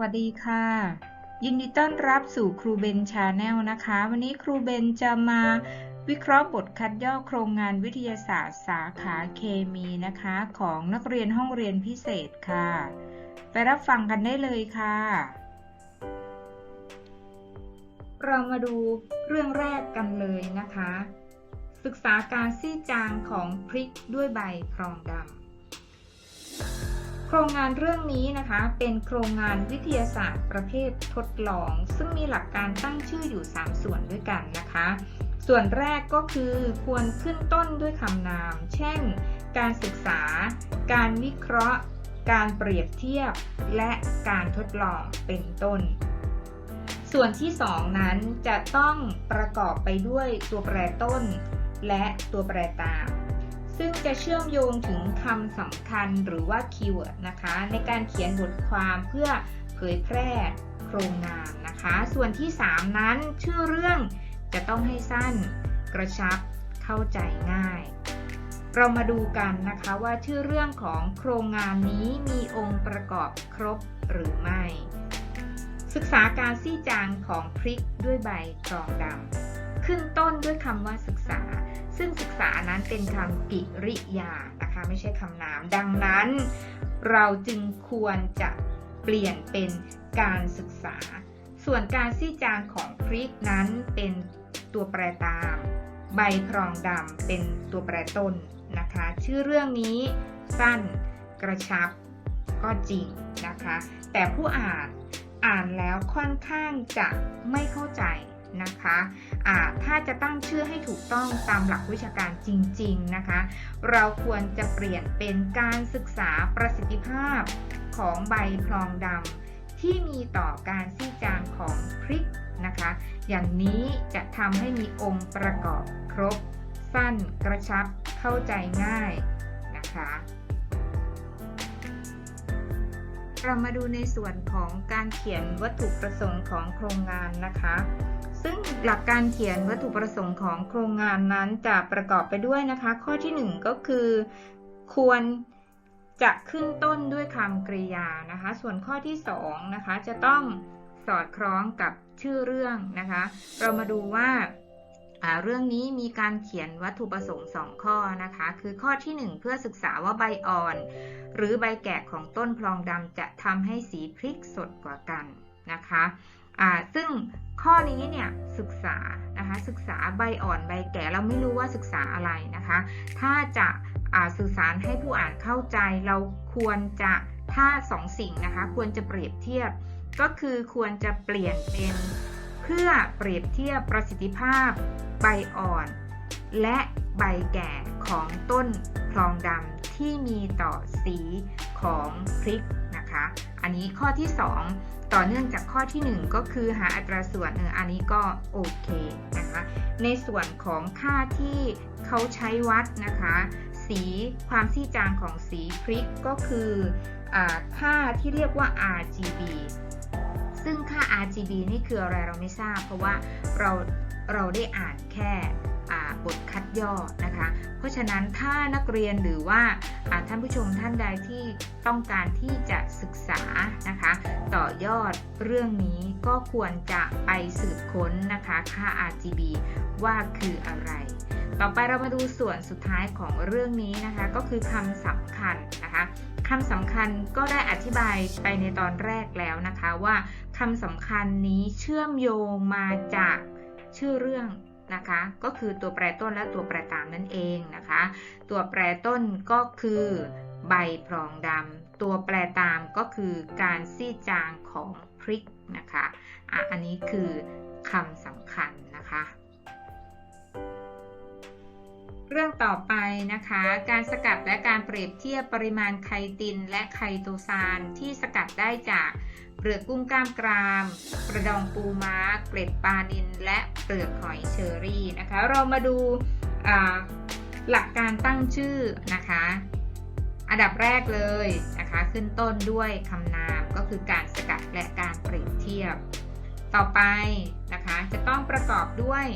วัสดีค่ะ ยินดีต้อนรับสู่ครูเบนชาแนลนะคะ วันนี้ครูเบนจะมาวิเคราะห์บทคัดย่อโครงงานวิทยาศาสตร์สาขาเคมีนะคะ ของนักเรียนห้องเรียนพิเศษค่ะ ไปรับฟังกันได้เลยค่ะ เรามาดูเรื่องแรกกันเลยนะคะ ศึกษาการซี่จางของพริกด้วยใบครองดำ ครงงานเรื่องนี้นะคะเป็นโครงงานวิทยาศาสตร์ประเภททดลอง ซึ่งมีหลักการตั้งชื่ออยู่ 3 ส่วนด้วยกันนะคะ ส่วนแรกก็คือควรขึ้นต้นด้วยคำนาม เช่น การศึกษา การวิเคราะห์ การเปรียบเทียบ และการทดลองเป็นต้น ส่วนที่ 2 นั้นจะต้องประกอบไปด้วยตัวแปรต้น และตัวแปรตาม ซึ่งจะเชื่อมโยงถึงคำสำคัญหรือว่าคีย์เวิร์ดนะคะ ในการเขียนบทความเพื่อเผยแพร่โครงงานนะคะ ส่วนที่ 3 นั้นชื่อเรื่องจะต้องให้สั้นกระชับเข้าใจง่าย เรามาดูกันนะคะว่าชื่อเรื่องของโครงงานนี้มีองค์ประกอบครบหรือไม่ ศึกษาการซี่จางของพริกด้วยใบกรองดำขึ้นต้นด้วยคำว่าศึกษา ซึ่งศึกษานั้นเป็นคำกิริยานะคะ ไม่ใช่คำนาม ดังนั้น เราจึงควรจะเปลี่ยนเป็นการศึกษา ส่วนการซี่จางของพริกนั้นเป็นตัวแปรตาม ใบครองดำเป็นตัวแปรต้นนะคะ ชื่อเรื่องนี้สั้นกระชับก็จริงนะคะ แต่ผู้อ่านอ่านแล้วค่อนข้างจะไม่เข้าใจนะคะะ ถ้าจะตั้งชื่อให้ถูกต้องตามหลักวิชาการจริง ๆ นะคะ เราควรจะเปลี่ยนเป็นการศึกษาประสิทธิภาพของใบพลองดำที่มีต่อการซี่จางของพริกนะคะ อย่างนี้จะทำให้มีองค์ประกอบครบ สั้นกระชับเข้าใจง่ายนะคะเรามาดูในส่วนของการเขียนวัตถุประสงค์ของโครงงานนะคะ ซึ่งหลักการเขียนวัตถุประสงค์ของโครงงานนั้นจะประกอบไปด้วยนะคะ ข้อที่ 1 ก็คือ ควรจะขึ้นต้นด้วยคำกริยานะคะ ส่วนข้อที่2นะคะจะต้องสอดคล้องกับชื่อเรื่องนะคะ เรามาดูว่าเรื่องนี้มีการเขียนวัตถุประสงค์ 2 ข้อนะคะ คือข้อที่ 1 เพื่อศึกษาว่าใบอ่อน หรือใบแก่ของต้นพลองดำจะทำให้สีพริกสดกว่ากันนะคะ ซึ่งข้อนี้เนี่ยศึกษานะคะศึกษาใบอ่อนใบแก่เราไม่รู้ว่าศึกษาอะไรนะคะ ถ้าจะสื่อสารให้ผู้อ่านเข้าใจเราควรจะถ้าสองสิ่งนะคะควรจะเปรียบเทียบ ก็คือควรจะเปลี่ยนเป็นเพื่อเปรียบเทียบประสิทธิภาพใบอ่อน และใบแก่ของต้นพลองดำที่มีต่อสีของพริก นะคะ อันนี้ข้อที่ 2 ต่อเนื่องจากข้อที่ 1 ก็คือหาอัตราส่วนเอออันนี้ก็โอเคนะคะ ในส่วนของค่าที่เขาใช้วัดนะคะ สีความซี่จางของสีพริกก็คืออค่าที่เรียกว่า RGB ซึ่งค่า RGB นี่คืออะไรเราไม่ทราบ เพราะว่าเราเราได้อ่านแค่ บทคัดย่อนะคะ เพราะฉะนั้นถ้านักเรียนหรือว่าท่านผู้ชมท่านใดที่ต้องการที่จะศึกษานะคะ ต่อยอดเรื่องนี้ก็ควรจะไปสืบค้นนะคะค่า RGB ว่าคืออะไร ต่อไปเรามาดูส่วนสุดท้ายของเรื่องนี้นะคะ ก็คือคำสำคัญนะคะคำสำคัญก็ได้อธิบายไปในตอนแรกแล้วนะคะว่าคำสำคัญนี้เชื่อมโยงมาจากชื่อเรื่อง นะคะ ก็คือตัวแปรต้นและตัวแปรตามนั่นเองนะคะ ตัวแปรต้นก็คือใบพรองดำตัวแปรตามก็คือการซีดจางของพริกนะคะอะอันนี้คือคำสำคัญนะคะ เรื่องต่อไปนะคะ การสกัดและการเปรียบเทียบปริมาณไคตินและไคโตซานที่สกัดได้จากเปลือกกุ้งกล้ามกราม กระดองปูม้า เกล็ดปลานินและเปลือกหอยเชอรี่นะคะ เรามาดูหลักการตั้งชื่อนะคะ อันดับแรกเลยนะคะ ขึ้นต้นด้วยคำนามก็คือการสกัดและการเปรียบเทียบ ต่อไปนะคะจะต้องประกอบด้วย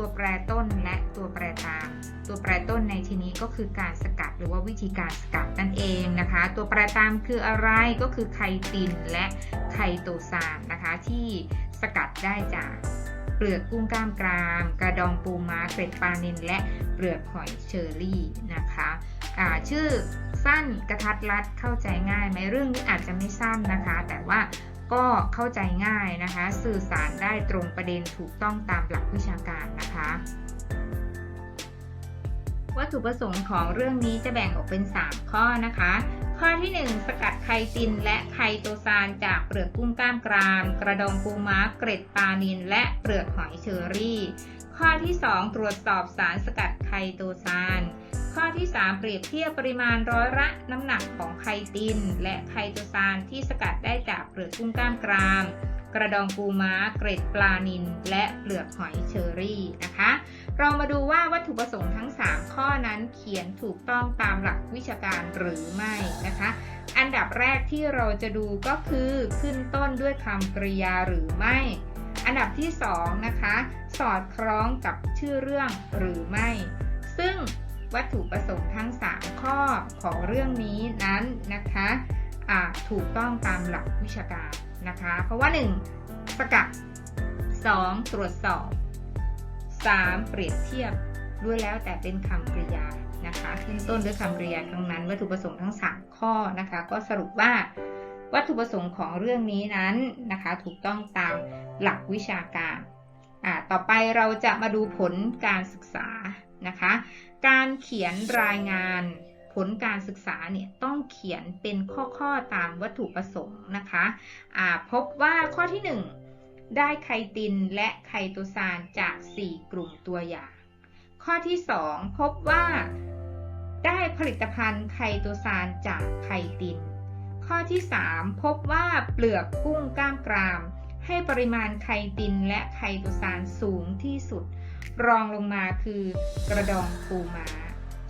ตัวแปรต้นและตัวแปรตาม ตัวแปรต้นในที่นี้ก็คือการสกัดหรือว่าวิธีการสกัดนั่นเองนะคะ ตัวแปรตามคืออะไรก็คือไคตินและไคโตซานนะคะที่สกัดได้จากเปลือกกุ้งกล้ามกราม กระดองปูม้าเกล็ดปลาเนิลและเปลือกหอยเชอรี่นะคะชื่อสั้นกระทัดรัดเข้าใจง่ายไหมเรื่องนี้อาจจะไม่สั้นนะคะ แต่ว่า ก็เข้าใจง่ายนะคะ สื่อสารได้ตรงประเด็นถูกต้องตามหลักวิชาการนะคะ วัตถุประสงค์ของเรื่องนี้จะแบ่งออกเป็น 3 ข้อนะคะ ข้อที่ 1 สกัดไคตินและไคโตซานจากเปลือกกุ้งกล้ามกราม กระดองปูม้าเกร็ดปลานิลและเปลือกหอยเชอรี่ ข้อที่ 2 ตรวจสอบสารสกัดไคโตซาน ข้อที่ 3 เปรียบเทียบปริมาณร้อยละน้ำหนักของไคติน และไคโตซานที่สกัดได้จากเปลือกกุ้งกล้ามกราม กระดองปูม้า เกร็ดปลานิลและเปลือกหอยเชอรี่นะคะ เรามาดูว่าวัตถุประสงค์ทั้ง 3 ข้อนั้นเขียนถูกต้องตามหลักวิชาการหรือไม่นะคะ อันดับแรกที่เราจะดูก็คือขึ้นต้นด้วยคำกริยาหรือไม่ อันดับที่2นะคะสอดคล้องกับชื่อเรื่องหรือไม่ ซึ่ง วัตถุประสงค์ทั้ง 3 ข้อของเรื่องนี้นั้นนะคะอ่าถูกต้องตามหลักวิชาการนะคะ เพราะว่า 1. สกัด 2. ตรวจสอบ 3. เปรียบเทียบด้วยแล้วแต่เป็นคำกริยานะคะขึ้นต้นด้วยคำกริยาทั้งนั้น วัตถุประสงค์ทั้ง 3 ข้อนะคะ ก็สรุปว่าวัตถุประสงค์ของเรื่องนี้นั้นนะคะ ถูกต้องตามหลักวิชาการ ต่อไปเราจะมาดูผลการศึกษา นะคะ การเขียนรายงานผลการศึกษาเนี่ยต้องเขียนเป็นข้อๆตามวัตถุประสงค์นะคะอ่าพบว่าข้อที่ 1 ได้ไคตินและไคโตซานจาก 4 กลุ่มตัวอย่าง ข้อที่ 2 พบว่าได้ผลิตภัณฑ์ไคโตซานจากไคติน ข้อที่ 3 พบว่าเปลือกกุ้งกล้ามกราม ให้ปริมาณไคตินและไคโตซานสูงที่สุด รองลงมาคือกระดองปูม้า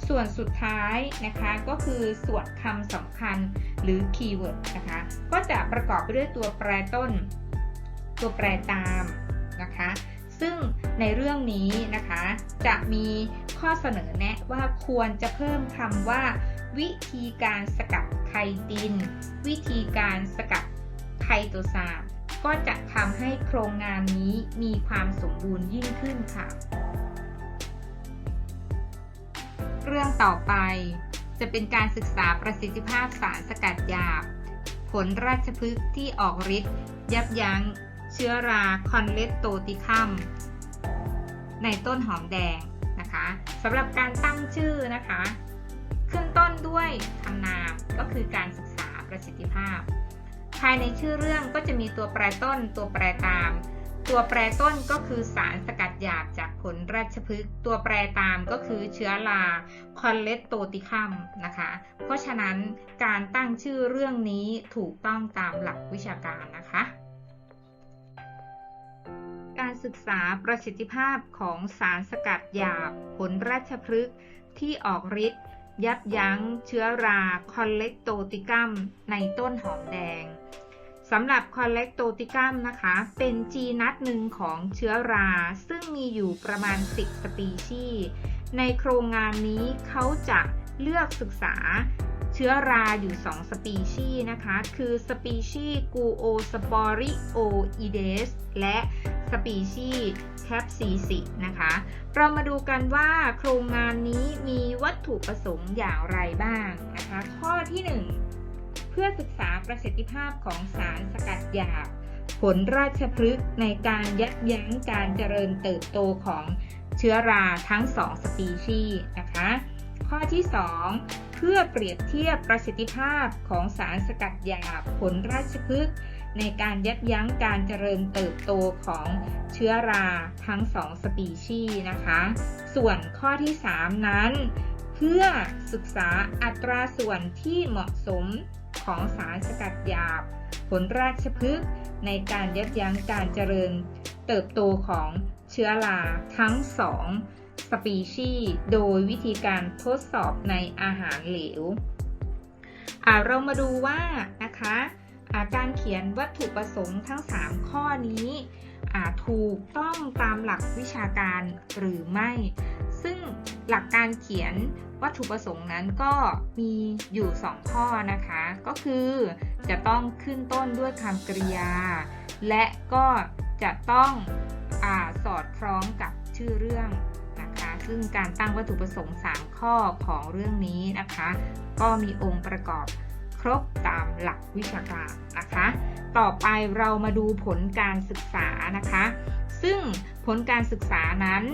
ส่วนสุดท้ายนะคะก็คือส่วนคำสำคัญหรือคีย์เวิร์ดนะคะ ก็จะประกอบไปด้วยตัวแปรต้น ตัวแปรตามนะคะ ซึ่งในเรื่องนี้นะคะ จะมีข้อเสนอแนะว่าควรจะเพิ่มคำว่า วิธีการสกัดไคติน วิธีการสกัดไคโตซาน ก็จะทำให้โครงงานนี้มีความสมบูรณ์ยิ่งขึ้นค่ะ เรื่องต่อไปจะเป็นการศึกษาประสิทธิภาพสารสกัดยาบ ผลราชพฤกษ์ที่ออกฤทธิ์ยับยั้งเชื้อราคอนเลตโตติคัมในต้นหอมแดงนะคะสำหรับการตั้งชื่อนะคะ ขึ้นต้นด้วยคำนามก็คือการศึกษาประสิทธิภาพ ภายในชื่อเรื่องก็จะมีตัวแปรต้น ตัวแปรตาม ตัวแปรต้นก็คือสารสกัดหยาบจากผลราชพฤกษ์ตัวแปรตามก็คือเชื้อราคอนเลตโตติคัมนะคะ เพราะฉะนั้นการตั้งชื่อเรื่องนี้ถูกต้องตามหลักวิชาการนะคะการศึกษาประสิทธิภาพของสารสกัดหยาบผลราชพฤกษ์ที่ออกฤทธิ์ ยับยั้งเชื้อราคอนเลกโตติกัมในต้นหอมแดงสำหรับคอนเลกโตติกัมนะคะ เป็นจีนัสหนึ่งของเชื้อรา ซึ่งมีอยู่ประมาณ 10 สปีชี ในโครงงานนี้เขาจะเลือกศึกษาเชื้อราอยู่ 2 สปีชีนะคะ คือสปีชีกูโอสปอริโออีเดสและสปีชี แคปซีซินะคะ เรามาดูกันว่าโครงงานนี้มีวัตถุประสงค์อย่างไรบ้างนะคะ ข้อที่ 1 เพื่อศึกษาประสิทธิภาพของสารสกัดหยาบ ผลราชพฤกษ์ในการยับยั้งการเจริญเติบโตของเชื้อราทั้ง 2 สปีชีส์นะคะ ข้อที่ 2 เพื่อเปรียบเทียบประสิทธิภาพของสารสกัดหยาบผลราชพฤกษ์ ในการยับยั้งการเจริญเติบโตของเชื้อราทั้ง 2 สปีชีส์นะคะ ส่วนข้อที่ 3 นั้น เพื่อศึกษาอัตราส่วนที่เหมาะสมของสารสกัดหยาบ ผลราชพฤกษ์ในการยับยั้งการเจริญเติบโตของเชื้อราทั้ง 2 สปีชีส์โดยวิธีการทดสอบในอาหารเหลวเรามาดูว่านะคะ การเขียนวัตถุประสงค์ทั้ง 3 ข้อนี้ถูกต้องตามหลักวิชาการหรือไม่ ซึ่งหลักการเขียนวัตถุประสงค์นั้นก็มีอยู่ 2 ข้อนะคะ ก็คือจะต้องขึ้นต้นด้วยคำกริยา และก็จะต้องอสอดคล้องกับชื่อเรื่องนะคะ ซึ่งการตั้งวัตถุประสงค์ 3 ข้อของเรื่องนี้นะคะ ก็มีองค์ประกอบ ครบตามหลักวิชาการนะคะ ต่อไปเรามาดูผลการศึกษานะคะ ซึ่งผลการศึกษานั้น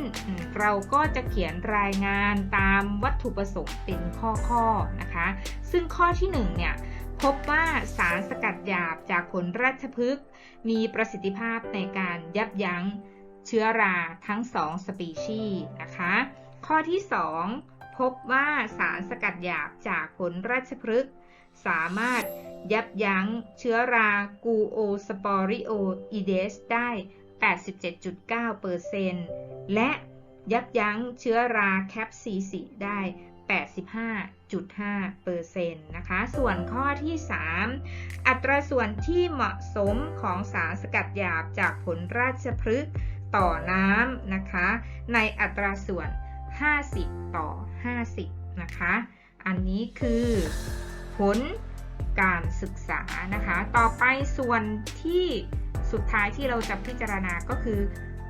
เราก็จะเขียนรายงานตามวัตถุประสงค์เป็นข้อๆนะคะ ซึ่งข้อที่ 1 เนี่ยพบว่าสารสกัดหยาบจากผลราชพฤกษ์มีประสิทธิภาพในการยับยั้งเชื้อราทั้ง 2 สปีชีส์นะคะ ข้อที่ 2 พบว่าสารสกัดหยาบจากผลราชพฤกษ์ สามารถยับยั้งเชื้อรากูโอสปอริโออีเดสได้ 87.9%และยับยั้งเชื้อราแคปซีซีได้ 85.5%นะคะ ส่วนข้อที่ 3 อัตราส่วนที่เหมาะสมของสารสกัดหยาบจากผลราชพฤกษ์ต่อน้ำนะคะ ในอัตราส่วน 50 ต่อ 50 นะคะ อันนี้คือ ผลการศึกษานะคะ ต่อไปส่วนที่สุดท้ายที่เราจะพิจารณาก็คือ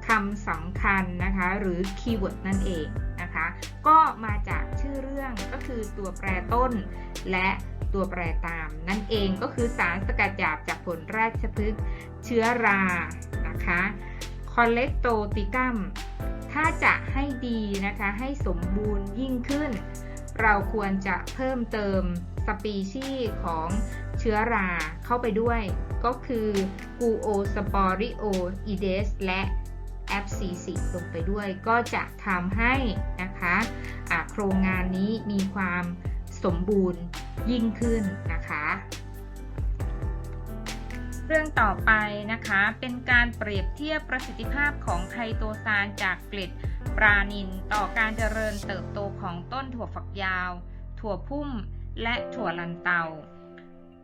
คำสำคัญนะคะหรือคีย์เวิร์ดนั่นเองนะคะ ก็มาจากชื่อเรื่องก็คือตัวแปรต้น และตัวแปรตาม นั่นเองก็คือสารสกัดหยาบจากผลราชพฤกษ์เชื้อรานะคะคอเลสโตติกัมถ้าจะให้ดีนะคะให้สมบูรณ์ยิ่งขึ้น เราควรจะเพิ่มเติม สปีชีของเชื้อราเข้าไปด้วย ก็คือกูโอสปอริโออีเดสและแอปซีซีลงไปด้วยก็จะทำให้นะคะะโครงงานนี้มีความสมบูรณ์ยิ่งขึ้นนะคะ เรื่องต่อไปนะคะเป็นการเปรียบเทียบประสิทธิภาพของไคโตซานจากเกล็ดปรานินต่อการเจริญเติบโตของต้นถั่วฝักยาว ถั่วพุ่ม และถั่วลันเตา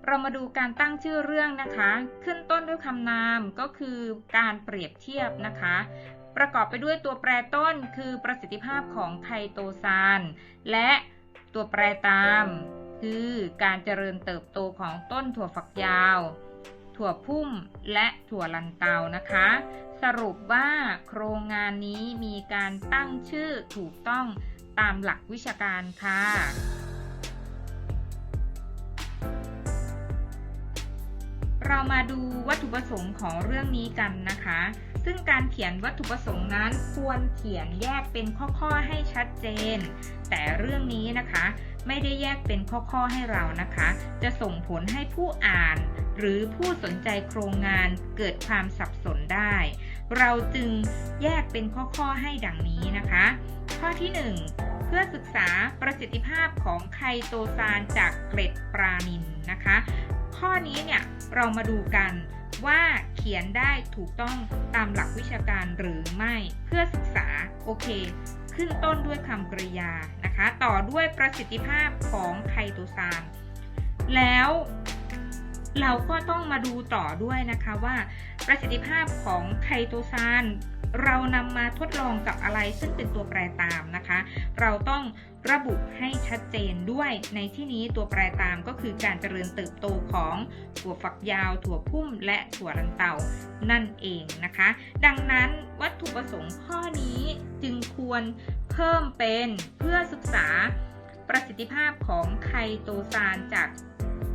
เรามาดูการตั้งชื่อเรื่องนะคะ ขึ้นต้นด้วยคำนามก็คือการเปรียบเทียบนะคะ ประกอบไปด้วยตัวแปรต้นคือประสิทธิภาพของไคโตซานและตัวแปรตาม คือการเจริญเติบโตของต้นถั่วฝักยาว ถั่วพุ่มและถั่วลันเตานะคะ สรุปว่าโครงงานนี้มีการตั้งชื่อถูกต้องตามหลักวิชาการค่ะ เรามาดูวัตถุประสงค์ของเรื่องนี้กันนะคะ ซึ่งการเขียนวัตถุประสงค์นั้นควรเขียนแยกเป็นข้อๆให้ชัดเจน แต่เรื่องนี้นะคะไม่ได้แยกเป็นข้อๆให้เรานะคะ จะส่งผลให้ผู้อ่านหรือผู้สนใจโครงงานเกิดความสับสนได้ เราจึงแยกเป็นข้อๆให้ดังนี้นะคะ ข้อที่ 1 เพื่อศึกษาประสิทธิภาพของไคโตซานจากเกล็ดปรานินนะคะ ข้อนี้เนี่ยเรามาดูกันว่าเขียนได้ถูกต้องตามหลักวิชาการหรือไม่เพื่อศึกษาโอเค ขึ้นต้นด้วยคำกริยานะคะ ต่อด้วยประสิทธิภาพของไคโตซานแล้วเราก็ต้องมาดูต่อด้วยนะคะว่าประสิทธิภาพของไคโตซาน เรานำมาทดลองกับอะไรซึ่งเป็นตัวแปรตามนะคะ เราต้องระบุให้ชัดเจนด้วย ในที่นี้ตัวแปรตามก็คือการเจริญเติบโตของถั่วฝักยาว ถั่วพุ่ม และถั่วลันเตานั่นเองนะคะ ดังนั้นวัตถุประสงค์ข้อนี้จึงควรเพิ่มเป็นเพื่อศึกษาประสิทธิภาพของไคโตซานจาก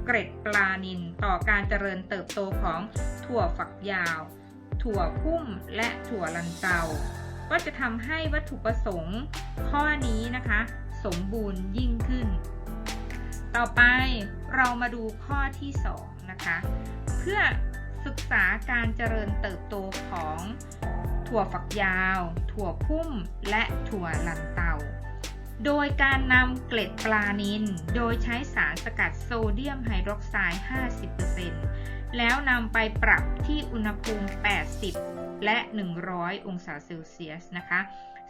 เกร็ดปลานินต่อการเจริญเติบโตของถั่วฝักยาว ถั่วพุ่มและถั่วลันเตา ก็จะทำให้วัตถุประสงค์ข้อนี้นะคะ สมบูรณ์ยิ่งขึ้น ต่อไปเรามาดูข้อที่ 2 นะคะ เพื่อศึกษาการเจริญเติบโตของถั่วฝักยาว ถั่วพุ่ม และถั่วลันเตา โดยการนำเกล็ดปลานิน โดยใช้สารสกัดโซเดียมไฮดรอกไซด์ 50%แล้วนำไปปรับที่อุณหภูมิ 80 และ 100 องศาเซลเซียสนะคะ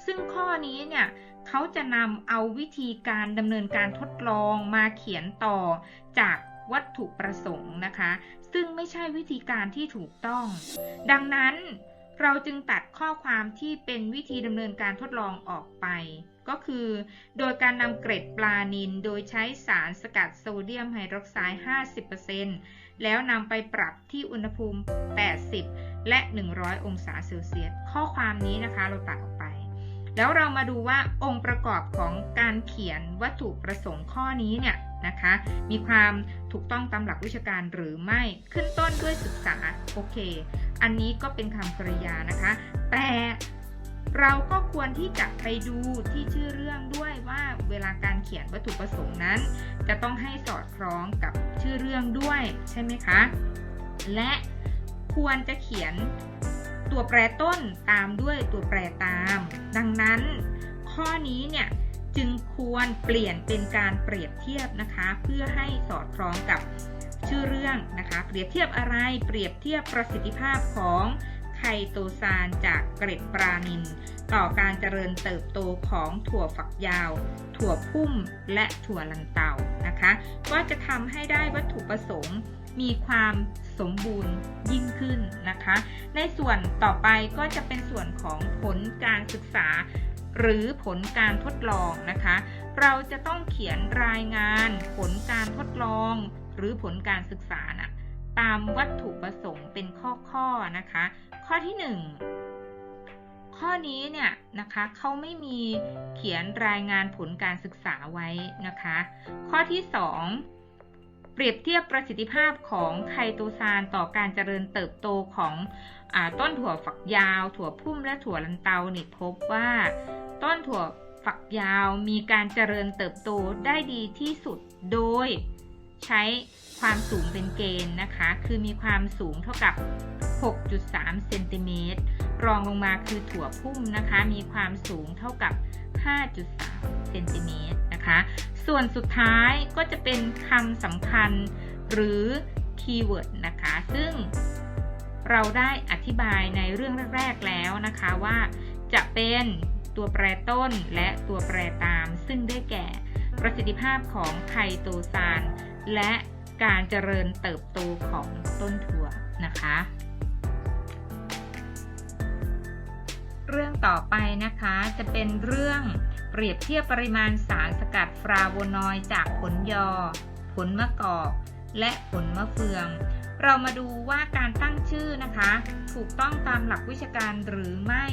ซึ่งข้อนี้เนี่ยเขาจะนำเอาวิธีการดำเนินการทดลองมาเขียนต่อจากวัตถุประสงค์นะคะ ซึ่งไม่ใช่วิธีการที่ถูกต้อง ดังนั้นเราจึงตัดข้อความที่เป็นวิธีดำเนินการทดลองออกไป ก็คือ โดยการนำเกร็ดปลานิลโดยใช้สารสกัดโซเดียมไฮดรอกไซด์ 50% แล้วนำไปปรับที่อุณหภูมิ 80 และ 100 องศาเซลเซียส ข้อความนี้นะคะเราตัดออกไป แล้วเรามาดูว่าองค์ประกอบของการเขียนวัตถุประสงค์ข้อนี้เนี่ยนะคะ มีความถูกต้องตามหลักวิชาการหรือไม่ ขึ้นต้นด้วยศึกษา โอเค อันนี้ก็เป็นคำกริยานะคะ แต่เราก็ควรที่จะไปดูที่ชื่อเรื่องด้วย ว่าเวลาการเขียนวัตถุประสงค์นั้น จะต้องให้สอดคล้องกับชื่อเรื่องด้วยใช่ไหมคะ และควรจะเขียนตัวแปรต้นตามด้วยตัวแปรตาม ดังนั้น ข้อนี้เนี่ยจึงควรเปลี่ยนเป็นการเปรียบเทียบนะคะ เพื่อให้สอดคล้องกับชื่อเรื่องนะคะ เปรียบเทียบอะไรเปรียบเทียบประสิทธิภาพของไคโตซานจากเกร็ดปรานิน ต่อการเจริญเติบโตของถั่วฝักยาว ถั่วพุ่มและถั่วลันเตานะคะ ก็จะทำให้ได้วัตถุประสงค์มีความสมบูรณ์ยิ่งขึ้นนะคะ ในส่วนต่อไปก็จะเป็นส่วนของผลการศึกษา หรือผลการทดลองนะคะ เราจะต้องเขียนรายงานผลการทดลอง หรือผลการศึกษานะตามวัตถุประสงค์เป็นข้อๆนะคะ ข้อที่ 1 ข้อนี้เนี่ยนะคะเขาไม่มีเขียนรายงานผลการศึกษาไว้นะคะ ข้อที่ 2 เปรียบเทียบประสิทธิภาพของไคโตซานต่อการเจริญเติบโตของอต้นถั่วฝักยาว ถั่วพุ่มและถั่วลันเตานี่พบว่า ต้นถั่วฝักยาวมีการเจริญเติบโตได้ดีที่สุดโดย ใช้ความสูงเป็นเกณฑ์นะคะ คือมีความสูงเท่ากับ 6.3 เซนติเมตร รองลงมาคือถั่วพุ่มนะคะ มีความสูงเท่ากับ 5.3 เซนติเมตรนะคะ ส่วนสุดท้ายก็จะเป็นคำสำคัญหรือคีย์เวิร์ดนะคะ ซึ่งเราได้อธิบายในเรื่องแรก ๆ แล้วนะคะว่าจะเป็นตัวแปรต้นและตัวแปรตาม ซึ่งได้แก่ประสิทธิภาพของไคโตซาน และการเจริญเติบโตของต้นถั่วนะคะ เรื่องต่อไปนะคะจะเป็นเรื่องเปรียบเทียบปริมาณสารสกัดฟลาโวนอยด์จากผลยอ ผลมะกอกและผลมะเฟือง เรามาดูว่าการตั้งชื่อนะคะ ถูกต้องตามหลักวิชาการหรือไม่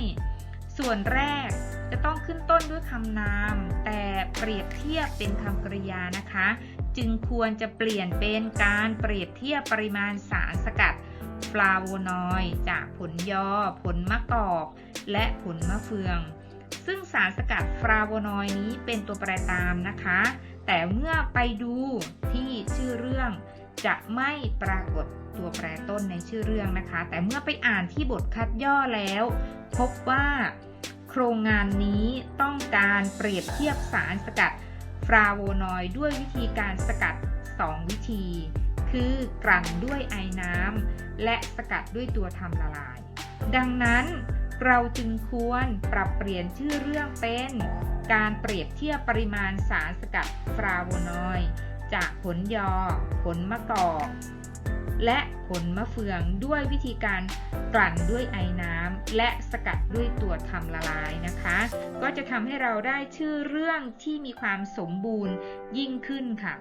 ส่วนแรกจะต้องขึ้นต้นด้วยคำนาม แต่เปรียบเทียบเป็นคำกริยานะคะ จึงควรจะเปลี่ยนเป็นการเปรียบเทียบปริมาณสารสกัดฟลาโวนอยด์จากผลยอ ผลมะกอก และผลมะเฟือง ซึ่งสารสกัดฟลาโวนอยด์นี้เป็นตัวแปรตามนะคะ แต่เมื่อไปดูที่ชื่อเรื่อง จะไม่ปรากฏตัวแปรต้นในชื่อเรื่องนะคะ แต่เมื่อไปอ่านที่บทคัดย่อแล้ว พบว่า โครงงานนี้ต้องการเปรียบเทียบสารสกัด ฟลาโวนอยด์ด้วยวิธีการสกัด 2 วิธี คือกลั่นด้วยไอน้ำและสกัดด้วยตัวทำละลาย ดังนั้นเราจึงควรปรับเปลี่ยนชื่อเรื่องเป็นการเปรียบเทียบปริมาณสารสกัดฟลาโวนอยด์จากผลยอ ผลมะกอก และผลมะเฟืองด้วยวิธีการกลั่นด้วยไอน้ำ และสกัดด้วยตัวทำละลายนะคะ ก็จะทำให้เราได้ชื่อเรื่องที่มีความสมบูรณ์ยิ่งขึ้นค่ะ